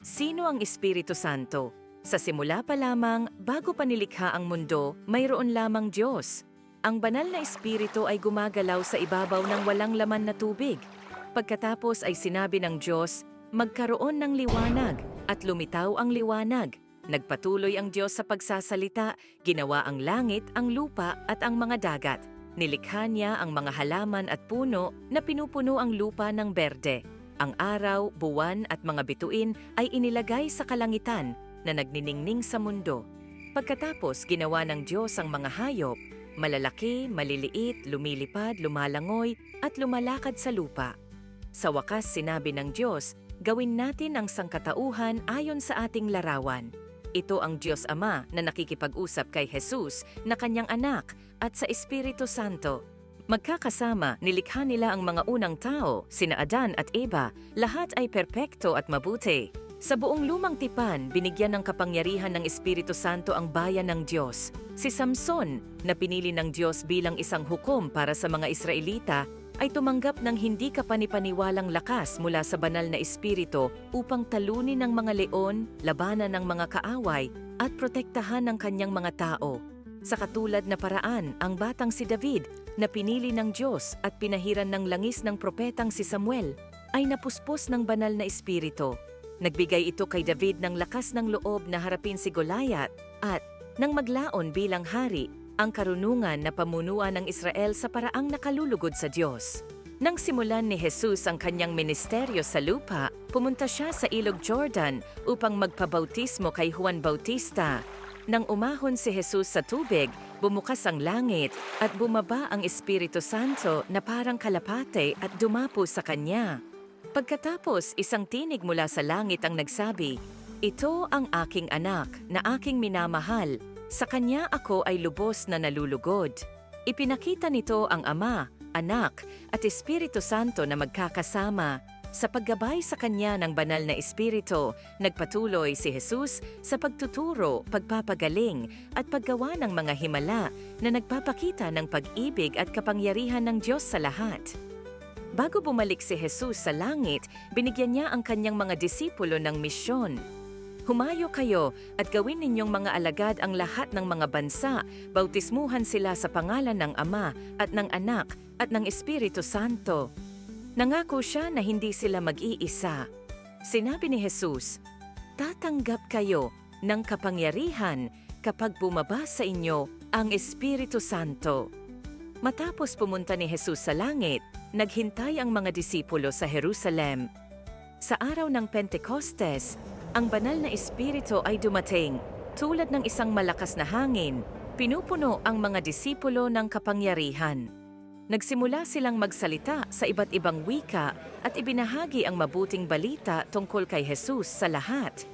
Sino ang Espiritu Santo? Sa simula pa lamang, bago pa nilikha ang mundo, mayroon lamang Diyos. Ang banal na Espiritu ay gumagalaw sa ibabaw ng walang laman na tubig. Pagkatapos ay sinabi ng Diyos, magkaroon ng liwanag at lumitaw ang liwanag. Nagpatuloy ang Diyos sa pagsasalita, ginawa ang langit, ang lupa at ang mga dagat. Nilikha niya ang mga halaman at puno na pinupuno ang lupa ng berde. Ang araw, buwan at mga bituin ay inilagay sa kalangitan na nagniningning sa mundo. Pagkatapos ginawa ng Diyos ang mga hayop, malalaki, maliliit, lumilipad, lumalangoy at lumalakad sa lupa. Sa wakas sinabi ng Diyos, gawin natin ang sangkatauhan ayon sa ating larawan. Ito ang Diyos Ama na nakikipag-usap kay Jesus na kanyang anak at sa Espiritu Santo. Magkakasama, nilikha nila ang mga unang tao, sina Adan at Eva, lahat ay perpekto at mabuti. Sa buong lumang tipan, binigyan ng kapangyarihan ng Espiritu Santo ang bayan ng Diyos. Si Samson, na pinili ng Diyos bilang isang hukom para sa mga Israelita, ay tumanggap ng hindi kapanipaniwalang lakas mula sa banal na espiritu upang talunin ng mga leon, labanan ng mga kaaway, at protektahan ng kanyang mga tao. Sa katulad na paraan, ang batang si David, na pinili ng Diyos at pinahiran ng langis ng propetang si Samuel, ay napuspos ng banal na espiritu. Nagbigay ito kay David ng lakas ng loob na harapin si Goliath at, nang maglaon bilang hari, ang karunungan na pamunuan ng Israel sa paraang nakalulugod sa Diyos. Nang simulan ni Jesus ang kanyang ministeryo sa lupa, pumunta siya sa ilog Jordan upang magpabautismo kay Juan Bautista. Nang umahon si Jesus sa tubig, bumukas ang langit at bumaba ang Espiritu Santo na parang kalapate at dumapo sa kanya. Pagkatapos, isang tinig mula sa langit ang nagsabi, Ito ang aking anak na aking minamahal. Sa kanya ako ay lubos na nalulugod. Ipinakita nito ang Ama, Anak at Espiritu Santo na magkakasama. Sa paggabay sa kanya ng banal na Espiritu, nagpatuloy si Jesus sa pagtuturo, pagpapagaling at paggawa ng mga himala na nagpapakita ng pag-ibig at kapangyarihan ng Diyos sa lahat. Bago bumalik si Jesus sa langit, binigyan niya ang kanyang mga disipulo ng misyon. Humayo kayo at gawin ninyong mga alagad ang lahat ng mga bansa, bautismuhan sila sa pangalan ng Ama at ng Anak at ng Espiritu Santo. Nangako siya na hindi sila mag-iisa. Sinabi ni Jesus, Tatanggap kayo ng kapangyarihan kapag bumaba sa inyo ang Espiritu Santo. Matapos pumunta ni Jesus sa langit, naghintay ang mga disipulo sa Jerusalem. Sa araw ng Pentecostes, ang banal na espiritu ay dumating. Tulad ng isang malakas na hangin, pinupuno ang mga disipulo ng kapangyarihan. Nagsimula silang magsalita sa iba't ibang wika at ibinahagi ang mabuting balita tungkol kay Jesus sa lahat.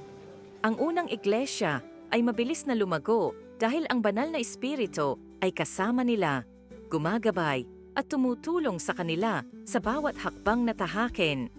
Ang unang iglesia ay mabilis na lumago dahil ang banal na espiritu ay kasama nila, gumagabay at tumutulong sa kanila sa bawat hakbang na tahakin.